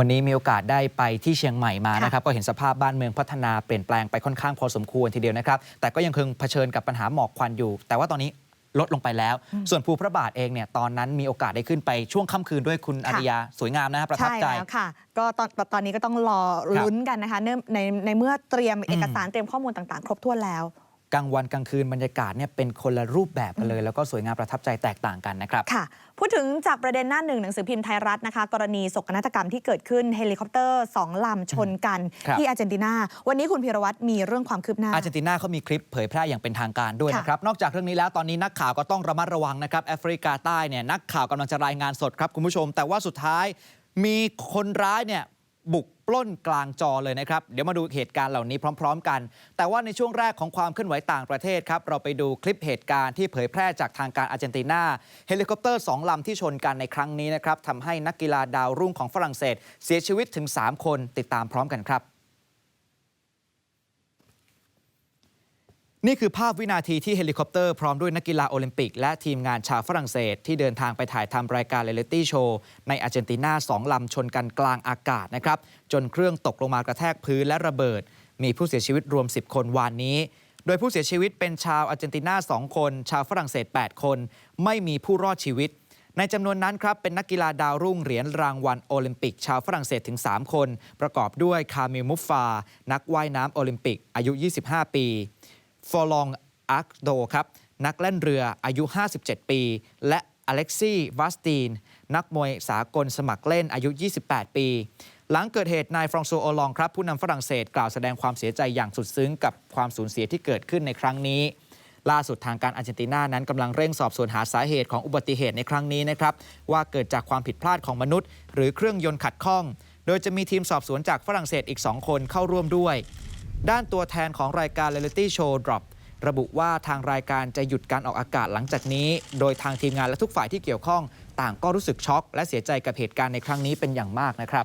วันนี้มีโอกาสได้ไปที่เชียงใหม่มานะครับก็เห็นสภาพบ้านเมืองพัฒนาเปลี่ยนแปลงไปค่อนข้างพอสมควรทีเดียวนะครับ แต่ก็ยังคงเผชิญกับปัญหาหมอกควันอยู่ แต่ว่าตอนนี้ลดลงไปแล้ว ส่วนภูพระบาทเองเนี่ยตอนนั้นมีโอกาสได้ขึ้นไปช่วงค่ำคืนด้วยคุณอาริยา สวยงามนะฮะประทับใช่ใจแล้วค่ะ ก็ตอนตอนนี้ก็ต้องรอลุ้นกันนะคะเนื่องในในเมื่อเตรียมเอกสารเตรียมข้อมูลต่าง ๆ ครบถ้วนแล้ว กลางวันกลางคืนบรรยากาศเนี่ยเป็นคนละรูปแบบกันเลย แล้วก็สวยงามประทับใจแตกต่างกันนะครับค่ะ พูดถึงจากประเด็นหน้าหนึ่งหนังสือพิมพ์ไทยรัฐนะคะกรณีโศกนาฏกรรมที่เกิดขึ้นเฮลิคอปเตอร์สองลำชนกันครับ ที่อาร์เจนตินา วันนี้คุณพีรวัตรมีเรื่องความคืบหน้า อาร์เจนตินาเขามีคลิปเผยแพร่อย่างเป็นทางการด้วยค่ะนะครับ นอกจากเรื่องนี้แล้วตอนนี้นักข่าวก็ต้องระมัดระวังนะครับแอฟริกาใต้เนี่ยนักข่าวกำลังจะรายงานสดครับคุณผู้ชม แต่ว่าสุดท้ายมีคนร้ายเนี่ยบุก ปล้นกลางจอเลยนะครับเดี๋ยวมาดูเหตุการณ์เหล่านี้พร้อม ๆ กัน แต่ว่าในช่วงแรกของความเคลื่อนไหวต่างประเทศครับเราไปดูคลิปเหตุการณ์ที่เผยแพร่จากทางการอาร์เจนตินาเฮลิคอปเตอร์สองลำที่ชนกันในครั้งนี้นะครับทำให้นักกีฬาดาวรุ่งของฝรั่งเศส เสียชีวิตถึง 3 คนติดตามพร้อมกันครับ นี่คือภาพวินาทีที่เฮลิคอปเตอร์พร้อมด้วยนักกีฬาโอลิมปิก และทีมงานชาวฝรั่งเศส ที่เดินทางไปถ่ายทำรายการเรลิตี้โชว์ในอาร์เจนตินาสองลำชนกันกลางอากาศนะครับ จนเครื่องตกลงมากระแทกพื้นและระเบิด มีผู้เสียชีวิตรวม 10 คนวานนี้ โดยผู้เสียชีวิตเป็นชาวอาร์เจนตินา2คน ชาวฝรั่งเศส 8 คน ไม่มีผู้รอดชีวิต ในจำนวนนั้นครับเป็นนักกีฬาดาวรุ่งเหรียญรางวัลโอลิมปิก ชาวฝรั่งเศสถึง 3 คน ประกอบด้วยคามิลมุฟฟา นักว่ายน้ำโอลิมปิกอายุ 25 ปี ฟอลองอาร์คโดครับนักเล่นเรืออายุ 57 ปี และอเล็กซี่วาสตีน นักมวยสากลสมัครเล่นอายุ 28 ปี หลังเกิดเหตุนายฟรองโซโอลองครับ ผู้นำฝรั่งเศสกล่าวแสดงความเสียใจอย่างสุดซึ้งกับความสูญเสียที่เกิดขึ้นในครั้งนี้ ล่าสุดทางการอาร์เจนตินานั้นกำลังเร่งสอบสวนหาสาเหตุของอุบัติเหตุในครั้งนี้นะครับว่าเกิดจากความผิดพลาดของมนุษย์ หรือเครื่องยนต์ขัดข้อง โดยจะมีทีมสอบสวนจากฝรั่งเศสอีก 2 คนเข้าร่วมด้วย ด้านตัวแทนของรายการ Reality Show Drop ระบุว่าทางรายการจะหยุดการออกอากาศหลังจากนี้ โดยทางทีมงานและทุกฝ่ายที่เกี่ยวข้อง ต่างก็รู้สึกช็อก และเสียใจกับเหตุการณ์ในครั้งนี้เป็นอย่างมากนะครับ